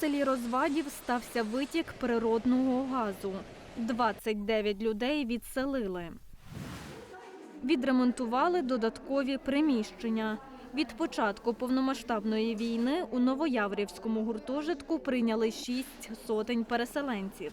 селі Розвадів стався витік природного газу. 29 людей відселили. Відремонтували додаткові приміщення. Від початку повномасштабної війни у Новояврівському гуртожитку прийняли шість сотень переселенців.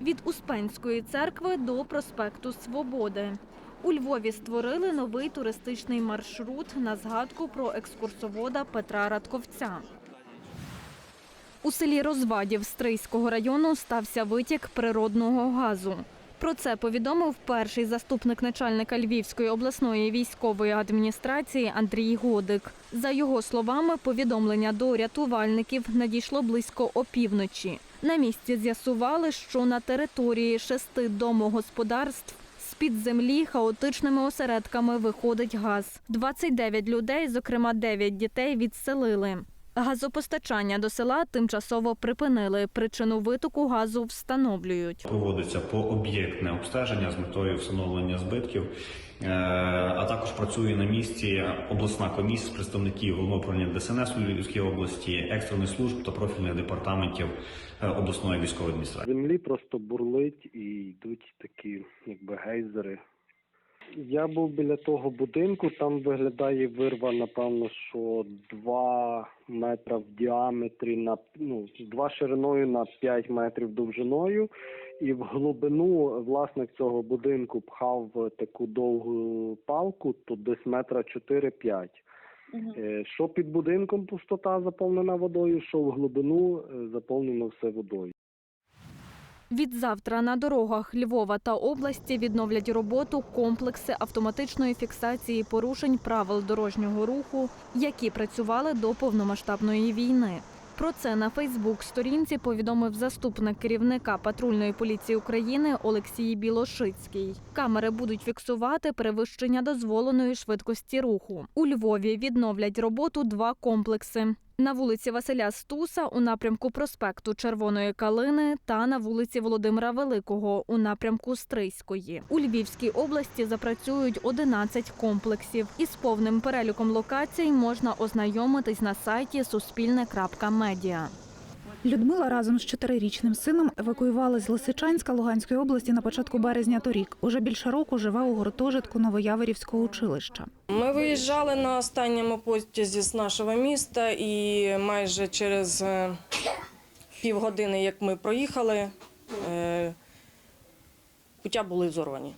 Від Успенської церкви до проспекту Свободи. У Львові створили новий туристичний маршрут на згадку про екскурсовода Петра Радковця. У селі Розвадів Стрийського району стався витік природного газу. Про це повідомив перший заступник начальника Львівської обласної військової адміністрації Андрій Годик. За його словами, повідомлення до рятувальників надійшло близько опівночі. На місці з'ясували, що на території шести домогосподарств з-під землі хаотичними осередками виходить газ. 29 людей, зокрема 9 дітей, відселили. Газопостачання до села тимчасово припинили. Причину витоку газу встановлюють. Проводиться пооб'єктне обстеження з метою встановлення збитків, Е, а також працює на місці обласна комісія з представників головного управління ДСНС у Львівській області, екстрених служб та профільних департаментів е, обласної військової адміністрації. землі просто бурлить і йдуть такі, якби гейзери. Я був біля того будинку, там виглядає вирва, напевно, що 2 метра в діаметрі на ну, 2 шириною на 5 метрів довжиною. І в глибину власник цього будинку пхав таку довгу палку, то десь метра 4-5. Е, Що під будинком пустота заповнена водою, що в глибину е, заповнено все водою. Від завтра на дорогах Львова та області відновлять роботу комплекси автоматичної фіксації порушень правил дорожнього руху, які працювали до повномасштабної війни. Про це на Фейсбук-сторінці повідомив заступник керівника патрульної поліції України Олексій Білошицький. Камери будуть фіксувати перевищення дозволеної швидкості руху. У Львові відновлять роботу два комплекси. На вулиці Василя Стуса у напрямку проспекту Червоної Калини та на вулиці Володимира Великого у напрямку Стрийської. У Львівській області запрацюють 11 комплексів. Із повним переліком локацій можна ознайомитись на сайті суспільне.медіа. Людмила разом з чотирирічним сином евакуювали з Лисичанська Луганської області на початку березня торік. Уже більше року живе у гуртожитку Новояворівського училища. Ми виїжджали на останньому потязі з нашого міста, і майже через е, півгодини, як ми проїхали, е, пуття були взорвані.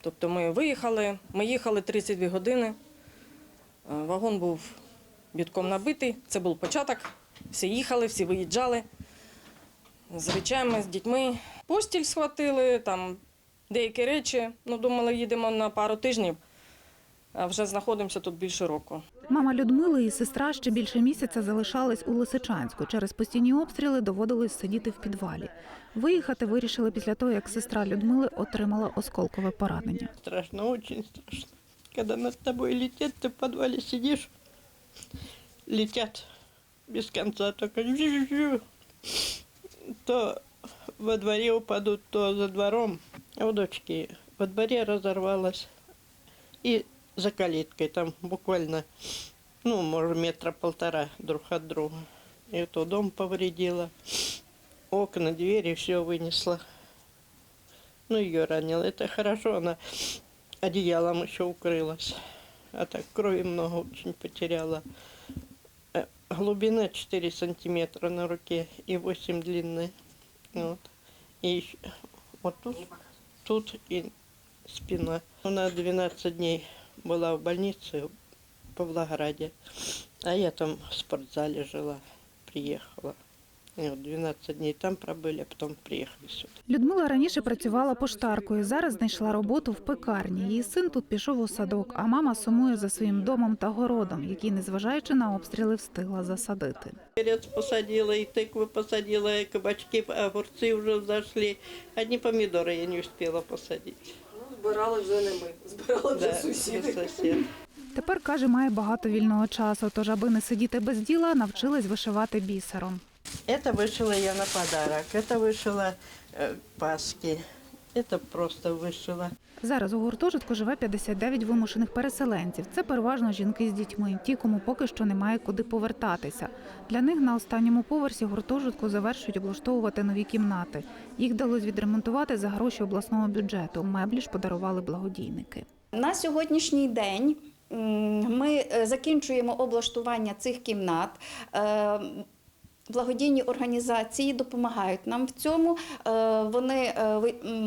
Тобто ми виїхали, ми їхали 32 години. е, Вагон був бітком набитий, це був початок. Всі їхали, всі виїжджали з речами, з дітьми. Постіль схватили, там деякі речі. Ну, думали, їдемо на пару тижнів, а вже знаходимося тут більше року. Мама Людмили і сестра ще більше місяця залишались у Лисичанську. Через постійні обстріли доводилось сидіти в підвалі. Виїхати вирішили після того, як сестра Людмили отримала осколкове поранення. Страшно, очень страшно. Когда над тобой летят, ты в подвале сидишь, летят без конца, только то во дворе упадут, то за двором. А у дочки во дворе разорвалась и за калиткой, там буквально, ну, может, метра полтора друг от друга. И то дом повредила, окна, двери, все вынесла. Ну, ее ранило. Это хорошо, она одеялом еще укрылась. А так крови много очень потеряла. Глубина 4 сантиметра на руке и 8 длины. Вот. И вот тут, тут и спина. Она 12 дней была в больнице в Павлограде. А я там в спортзале жила, приехала. И вот 12 дней там пробыли, а потом приехали сюда. Людмила раніше працювала поштаркою. Зараз знайшла роботу в пекарні. Її син тут пішов у садок, а мама сумує за своїм домом та городом, який, незважаючи на обстріли, встигла засадити. Перец посадила, и тыквы посадила, и кабачки, огурцы уже взошли. Одни помидоры я не успела посадить. Збирали вже не ми, збирали Да, сосед. Тепер каже, має багато вільного часу. Тож, аби не сидіти без діла, навчилась вишивати бісером. Это вышила я на подарок. Это вышила э, Пасхи. Это просто вышила. Зараз у гуртожитку живе 59 вимушених переселенців. Це переважно жінки з дітьми, ті, кому поки що немає куди повертатися. Для них на останньому поверсі гуртожитку завершують облаштовувати нові кімнати. Їх вдалося відремонтувати за гроші обласного бюджету. Меблі ж подарували благодійники. На сьогоднішній день м, ми е, закінчуємо облаштування цих кімнат. Благодійні організації допомагають нам в цьому. Е, Вони е,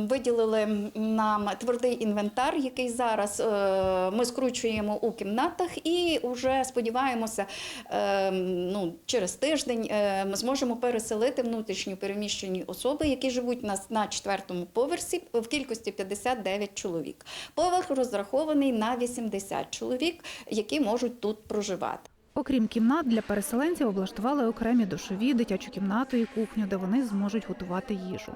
виділили нам твердий інвентар, який зараз е, ми скручуємо у кімнатах, і вже сподіваємося, ну, через тиждень ми зможемо переселити внутрішньо переміщені особи, які живуть нас на четвертому поверсі в кількості 59 чоловік. Поверх розрахований на 80 чоловік, які можуть тут проживати. Окрім кімнат, для переселенців облаштували окремі душові, дитячу кімнату і кухню, де вони зможуть готувати їжу.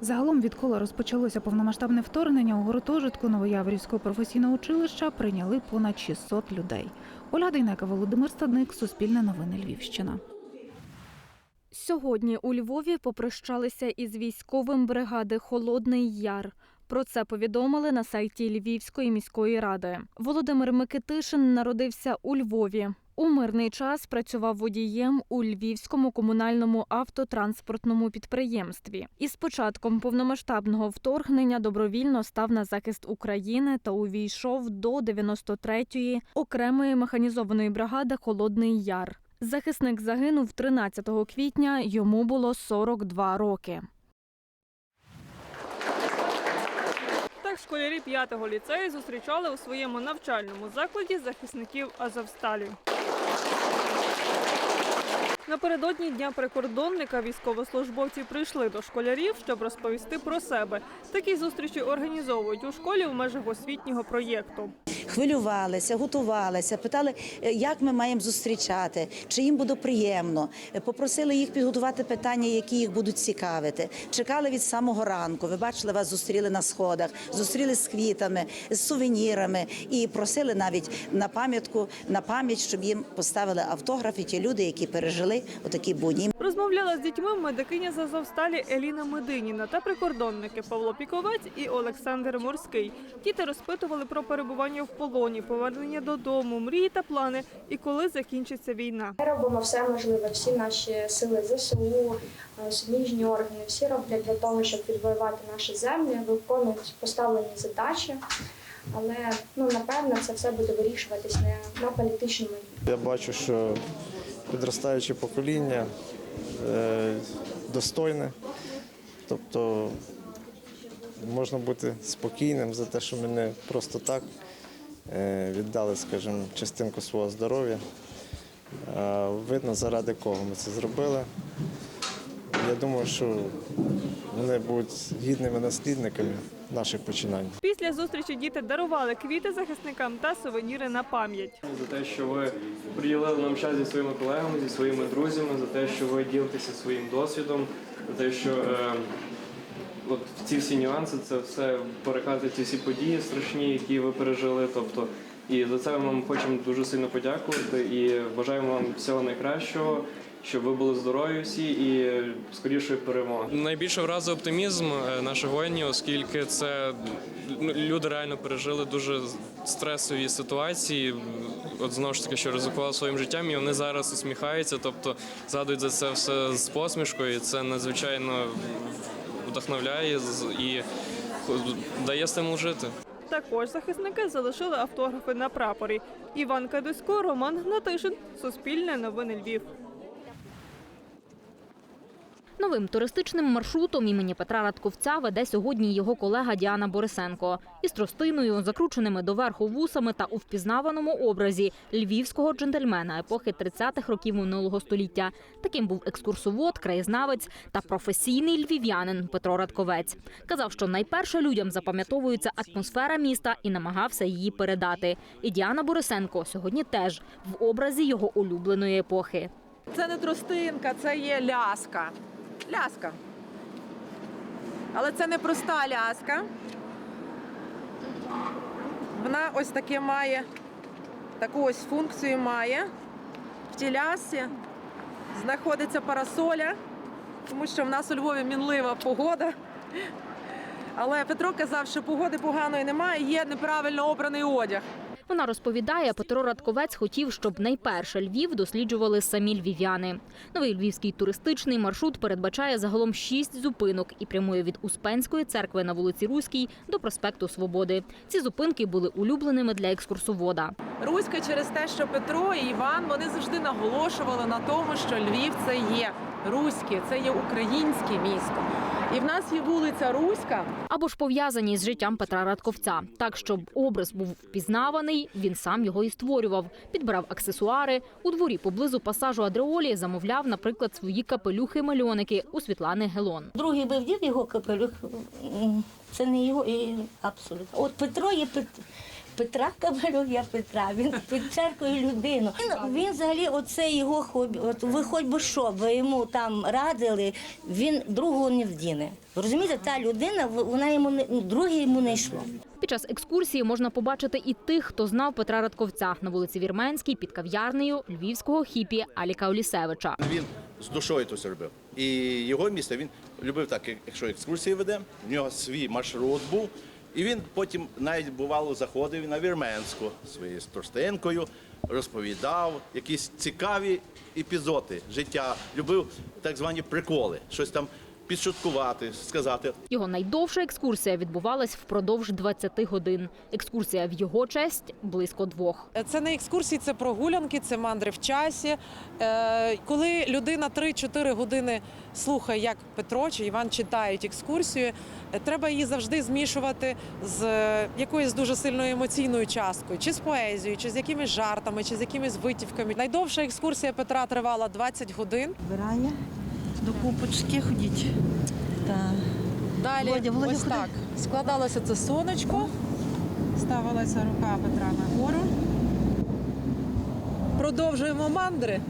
Загалом, відколи розпочалося повномасштабне вторгнення, у гуртожитку Новояврівського професійного училища прийняли понад 600 людей. Оля Дейнека, Володимир Стадник, Суспільне новини Львівщина. Сьогодні у Львові попрощалися із військовим бригади Холодний Яр. Про це повідомили на сайті Львівської міської ради. Володимир Микитишин народився у Львові. У мирний час працював водієм у Львівському комунальному автотранспортному підприємстві. І з початком повномасштабного вторгнення добровільно став на захист України та увійшов до 93-ї окремої механізованої бригади Холодний Яр. Захисник загинув 13 квітня, йому було 42 роки. Так школярі 5-го ліцею зустрічали у своєму навчальному закладі захисників Азовсталі. Напередодні дня прикордонника військовослужбовці прийшли до школярів, щоб розповісти про себе. Такі зустрічі організовують у школі в межах освітнього проєкту. Хвилювалися, готувалися, питали, е, як ми маємо зустрічати, чи їм буде приємно. Е, Попросили їх підготувати питання, які їх будуть цікавити. Чекали від самого ранку. Ви бачили, вас зустріли на сходах, зустріли з квітами, з сувенірами і просили навіть на пам'ятку, на пам'ять, щоб їм поставили автографи ті люди, які пережили отакі будні. Розмовляла з дітьми медикиня з Азовсталі Еліна Мединіна та прикордонники Павло Піковець і Олександр Морський. Діти розпитували про перебування в полоні, повернення додому, мрії та плани і коли закінчиться війна. Ми робимо все можливе, всі наші сили ЗСУ, е, суміжні органи, всі роблять для того, щоб відвоювати наші землі, виконують поставлені задачі. Але ну напевно це все буде вирішуватись не на політичному. Я бачу, що підростаюче покоління достойне, тобто можна бути спокійним за те, що ми не просто так е, віддали, скажімо, частинку свого здоров'я. Видно, заради кого ми це зробили. Я думаю, що вони будуть гідними наслідниками наших починань. Після зустрічі діти дарували квіти захисникам та сувеніри на пам'ять. за те, що ви приділили нам час зі своїми колегами, зі своїми друзями, за те, що ви ділитеся своїм досвідом, за те, що е, от ці всі нюанси, це все переказати ці всі події страшні, які ви пережили. Тобто, і за це ми вам хочемо дуже сильно подякувати і бажаємо вам всього найкращого. Щоб ви були здорові всі і скорішої перемоги. Найбільше вразив оптимізм е, наших воїнів, оскільки це ну, люди реально пережили дуже стресові ситуації. От знову ж таки, що ризикували своїм життям, і вони зараз усміхаються, тобто згадують за це все з посмішкою. і Це надзвичайно вдохновляє з- і дає стимул жити. Також захисники залишили автографи на прапорі. Іван Кадусько, Роман Гнатишин, Суспільне новини Львів. Новим туристичним маршрутом імені Петра Радковця веде сьогодні його колега Діана Борисенко. Із тростиною, закрученими доверху вусами та у впізнаваному образі львівського джентльмена епохи 30-х років минулого століття. Таким був екскурсовод, краєзнавець та професійний львів'янин Петро Радковець. Казав, що найперше людям запам'ятовується атмосфера міста і намагався її передати. І Діана Борисенко сьогодні теж в образі його улюбленої епохи. Це не тростинка, це є ляска. Ляска. Але це не проста ляска. Вона ось таке має, таку ось функцію має. В тій лясі знаходиться парасоля, тому що в нас у Львові мінлива погода. Але Петро казав, що погоди поганої немає, є неправильно обраний одяг. Вона розповідає, Петро Радковець хотів, щоб найперше Львів досліджували самі львів'яни. Новий львівський туристичний маршрут передбачає загалом шість зупинок і прямує від Успенської церкви на вулиці Руській до проспекту Свободи. Ці зупинки були улюбленими для екскурсовода. Руська через те, що Петро і Іван вони завжди наголошували на тому, що Львів це є руське, це є українське місто. І в нас є вулиця Руська. Або ж пов'язані з життям Петра Радковця. Так, щоб образ був впізнаваний, він сам його і створював. Підбирав аксесуари. У дворі поблизу пасажу Адреолі замовляв, наприклад, свої капелюхи-мальоники у Світлани Гелон. Другий вдів його капелюх, це не його і абсолютно. От Петро є Пет... Петра капелюх, я Петра. Він під церквою людину. Він, він взагалі, оце його хобі. От ви хоч би що, ви йому там радили, він другого не вдіне. Розумієте, та людина, вона йому не друге йому не йшло. Під час екскурсії можна побачити і тих, хто знав Петра Радковця на вулиці Вірменській під кав'ярнею львівського хіпі Аліка Олісевича. Він з душою то все робив. І його місце він любив так, як- якщо екскурсії веде, в нього свій маршрут був. І він потім навіть бувало заходив на Вірменську своєю тростинкою, розповідав якісь цікаві епізоди життя, любив так звані приколи, щось там підшуткувати, сказати. Його найдовша екскурсія відбувалась впродовж 20 годин. Екскурсія в його честь близько двох. Це не екскурсії, це прогулянки, це мандри в часі. Е, Коли людина 3-4 години слухає, як Петро чи Іван читають екскурсію, е, треба її завжди змішувати з е, якоюсь дуже сильною емоційною часткою, чи з поезією, чи з якимись жартами, чи з якимись витівками. Найдовша екскурсія Петра тривала 20 годин. Вбирання, до купочки ходіть. Та. Далі Володя, Володя, ось ходи. так складалося це сонечко, ставилася рука Петра нагору. Продовжуємо мандри.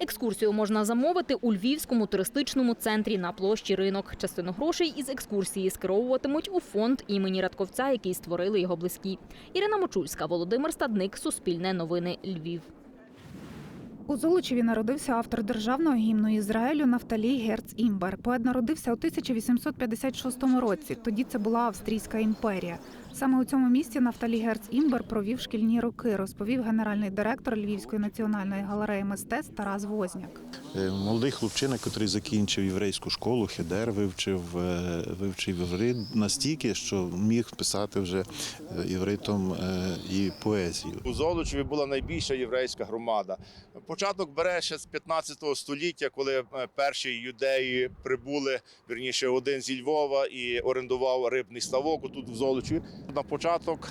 Екскурсію можна замовити у Львівському туристичному центрі на площі ринок. Частину грошей із екскурсії скеровуватимуть у фонд імені Радковця, який створили його близькі. Ірина Мочульська, Володимир Стадник, Суспільне новини Львів. У Золочеві народився автор державного гімну Ізраїлю Нафталій Герц Імбер. Поет народився у 1856 році. Тоді це була Австрійська імперія. Саме у цьому місці Нафталій Герц Імбер провів шкільні роки, розповів генеральний директор Львівської національної галереї мистецтв Тарас Возняк. Е, Молодий хлопчина, який закінчив єврейську школу, хедер вивчив, е, вивчив єврит настільки, що міг писати вже е, євритом і поезію. У Золочеві була найбільша єврейська громада. Початок бере ще з 15 століття, коли перші юдеї прибули, вірніше, один зі Львова і орендував рибний ставок тут в Золочеві. На початок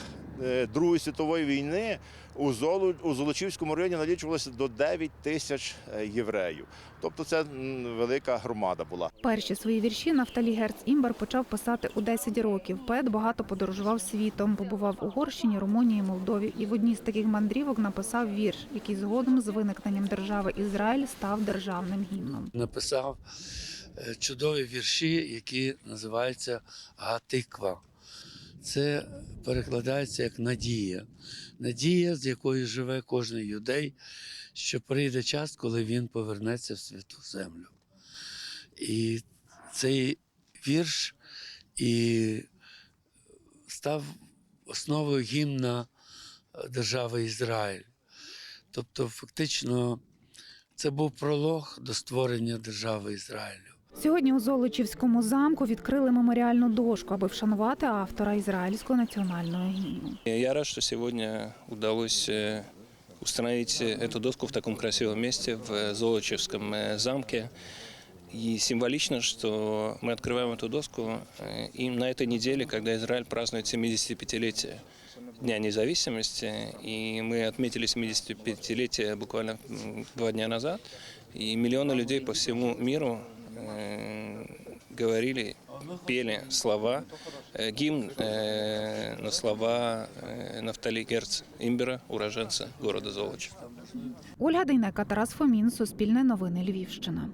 Другої світової війни у у Золочівському районі налічувалося до 9 тисяч е, євреїв. Тобто це велика громада була. Перші свої вірші Нафталій Герц Імбер почав писати у 10 років. Поет багато подорожував світом, побував у Угорщині, Румунії, Молдові. І в одній з таких мандрівок написав вірш, який згодом з виникненням держави Ізраїль став державним гімном. написав е, чудові вірші, які називаються Гатиква. Це перекладається як надія. Надія, з якою живе кожен юдей, що прийде час, коли він повернеться в святу землю. І цей вірш і став основою гімна е, держави Ізраїль. Тобто, фактично, це був пролог до створення держави Ізраїлю. Сьогодні у Золочівському замку відкрили меморіальну дошку, аби вшанувати автора ізраїльського національного гімну. Я рад, что сегодня удалось э, установить э, эту доску в таком красивом месте, в Золочевском э, замке. И символично, что мы открываем эту доску э, и на этой неделе, когда Израиль празднует 75-летие Дня независимости, и мы отметили 75-летие буквально м, два дня назад, и миллионы людей по всему миру э, говорили, пели слова, э, гимн э, на слова э, Нафтали Герц Имбера, уроженца города Золочев. Ольга Дейнека, Тарас Фомін, Суспільне новини Львівщина.